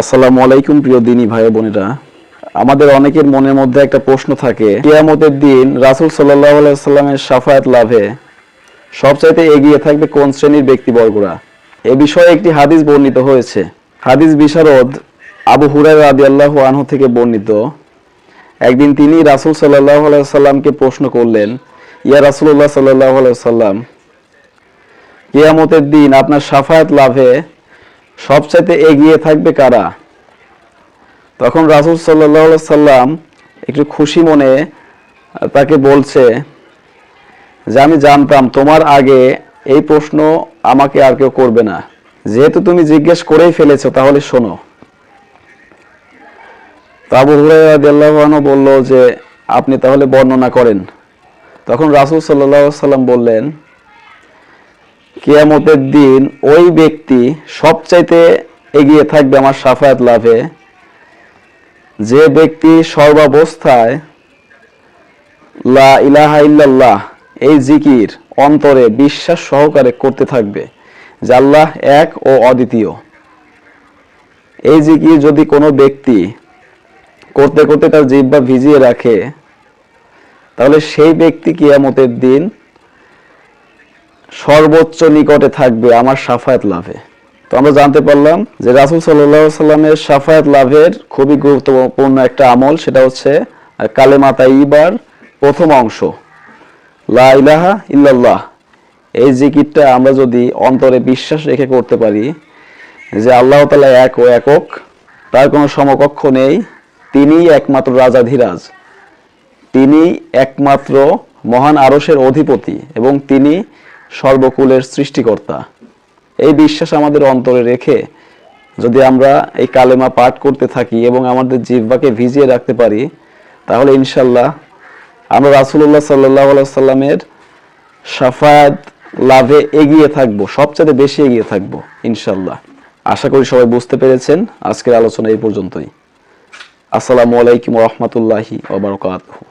আসসালামু আলাইকুম, প্রিয় দিনী ভাই বোনেরা। আমাদের অনেকের মনের মধ্যে একটা প্রশ্ন থাকে, কিয়ামতের দিন রাসূল সাল্লাল্লাহু আলাইহি সাল্লামের শাফায়াত লাভে সবচাইতে এগিয়ে থাকবে কোন শ্রেণির ব্যক্তিবর্গরা? এ বিষয়ে একটি হাদিস বর্ণিত হয়েছে। হাদিস বিশারদ আবু হুরায়রা রাদিয়াল্লাহু আনহু থেকে বর্ণিত। একদিন তিনি রাসূল আলাইহি সাল্লামকে প্রশ্ন করলেন, ইয়া রাসূলুল্লাহ সাল্লাল্লাহু আলাইহি সাল্লাম কিয়ামতের দিন আপনার সাফায়াত লাভে সবচাইতে এগিয়ে থাকবে কারা? তখন রাসূল আলাইহি সাল্লাম একটু খুশি মনে তাকে বলছে, যে আমি জানতাম তোমার আগে এই প্রশ্ন আমাকে আর কেউ করবে না। যেহেতু তুমি জিজ্ঞেস করেই ফেলেছো, তাহলে শোনো। তো আবু হুরায়রা রাদিয়াল্লাহু আনহু বলল যে, আপনি তাহলে বর্ণনা করেন। তখন রাসূল সাল্লাল্লাহু সাল্লাম বললেন কিয়ামতের দিন ওই ব্যক্তি সবচাইতে এগিয়ে থাকবে আমার সাফায়াত লাভে। যে ব্যক্তি সর্বাবস্থায় লা ইলাহা ইল্লাল্লাহ, এই জিকির অন্তরে বিশ্বাস সহকারে করতে থাকবে, যে আল্লাহ এক ও অদ্বিতীয়। এই জিকির যদি কোনো ব্যক্তি করতে করতে তার জিহ্বা ভিজিয়ে রাখে, তাহলে সেই ব্যক্তি কিয়ামতের দিন সর্বোচ্চ নিকটে থাকবে আমার সাফায়াত লাভে। তো আমরা জানতে পারলাম যে রাসুল সাল্লাহ সাল্লামের সাফায়াত লাভের খুবই গুরুত্বপূর্ণ একটা আমল, সেটা হচ্ছে কালেমা তাইবার প্রথম অংশ। লা ইলাহা ইল্লাল্লাহ। এই জিকিরটা আমরা যদি অন্তরে বিশ্বাস রেখে করতে পারি যে আল্লাহ তালা এক ও একক, তার কোনো সমকক্ষ নেই, তিনিই একমাত্র রাজাধিরাজ। তিনি একমাত্র মহান আরসের অধিপতি এবং তিনি সর্বকুলের সৃষ্টিকর্তা। এই বিশ্বাস আমাদের অন্তরে রেখে যদি আমরা এই কালেমা পাঠ করতে থাকি এবং আমাদের জিহ্বাকে ভিজিয়ে রাখতে পারি, তাহলে ইনশাল্লাহ আমরা রাসুল্লাহ সাল্লাহ সাল্লামের সাফায়াত লাভে এগিয়ে থাকব সবচেয়ে বেশি এগিয়ে থাকব ইনশাল্লাহ। আশা করি সবাই বুঝতে পেরেছেন। আজকের আলোচনা এই পর্যন্তই। আসসালামু আলাইকুম রহমতুল্লাহি ওবরকাতুহ